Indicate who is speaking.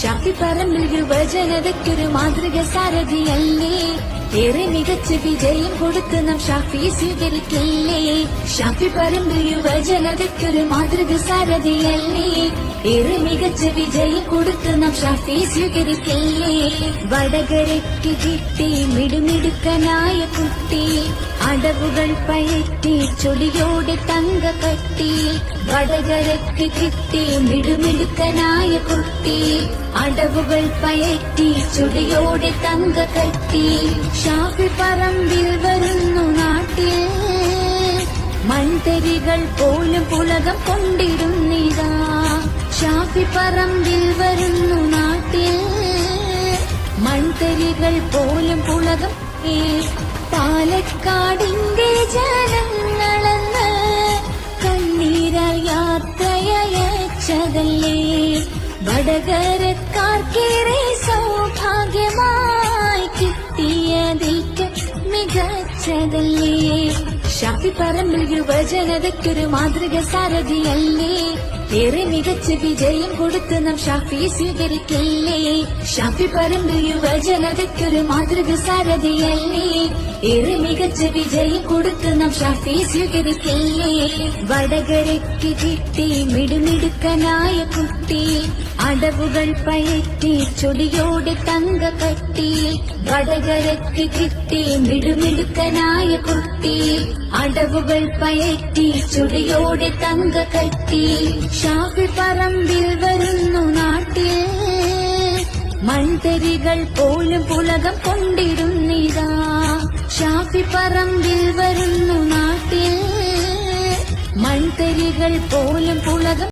Speaker 1: ഷാഫി പറമ്പിൽ യുവജനതയ്ക്കൊരു മാതൃക സാരഥിയല്ലേ ഏറെ മികച്ച വിജയം കൊടുത്ത് നാം ഷാഫി സ്വീകരിക്കില്ലേ? ഷാഫി പറമ്പിൽ യുവജനതയ്ക്കൊരു മാതൃക സാരഥിയല്ലേ ഏറെ മികച്ച വിജയം കൊടുത്ത് നാം ഷാഫി സ്വീകരിക്കില്ലേ? വടകരയ്ക്ക് കിട്ടി മിടുമിടുക്കനായ കുട്ടി. അടവുകൾ പയറ്റി ചൊടിയോടെ തങ്ക കട്ടി വടകരക്ക് കിട്ടി മിടുമിടുക്കനായ കുട്ടി. അടവുകൾ പയറ്റി ചുടിയോടെ തങ്ക കട്ടി ഷാഫി പറമ്പിൽ വരുന്നു നാട്ടിൽ. മൺതരികൾ പോലും പുലകം കൊണ്ടിരുന്നിതാ ഷാഫി പറമ്പിൽ വരുന്നു നാട്ടിൽ. മൺതരികൾ പോലും പുളകം പാലക്കാടിന്റെ ജനങ്ങളെന്ന് കണ്ണീരാൽ യാത്രയച്ചതല്ലേ വടകരക്കാർക്കേറെ സൗഭാഗ്യമായി കിട്ടിയതിൽക്ക് മികച്ചതല്ലേ? ഷാഫി പറമ്പിൽ യുവജനതയ്ക്കൊരു മാതൃക സാരഥിയല്ലേ? ഏറെ മികച്ച വിജയം കൊടുത്ത് നാം ഷാഫി സ്വീകരിക്കില്ലേ? ഷാഫി പറമ്പ് യുവജനതയ്ക്കൊരു മാതൃക സാരഥിയല്ലേ? ഏറെ മികച്ച വിജയം കൊടുത്ത് നാം ഷാഫി സ്വീകരിക്കില്ലേ? വടകരയ്ക്ക് കിട്ടി മിടുമിടുക്കനായ കുട്ടി. അടവുകൾ പയറ്റി ചൊടിയോടെ തങ്ക കട്ടി. വടകരയ്ക്ക് കിട്ടി മിടുമിടുക്കനായ കുട്ടി. അടവുകൾ പയറ്റി ചുടിയോടെ തങ്ക കട്ടി. ഷാഫി പറമ്പിൽ വരുന്നു നാട്ടിൽ മൺതരികൾ പോലും പുലകം കൊണ്ടിരുന്നിതാ ഷാഫി പറമ്പിൽ വരുന്നു നാട്ടിൽ മൺതരികൾ പോലും പുളകം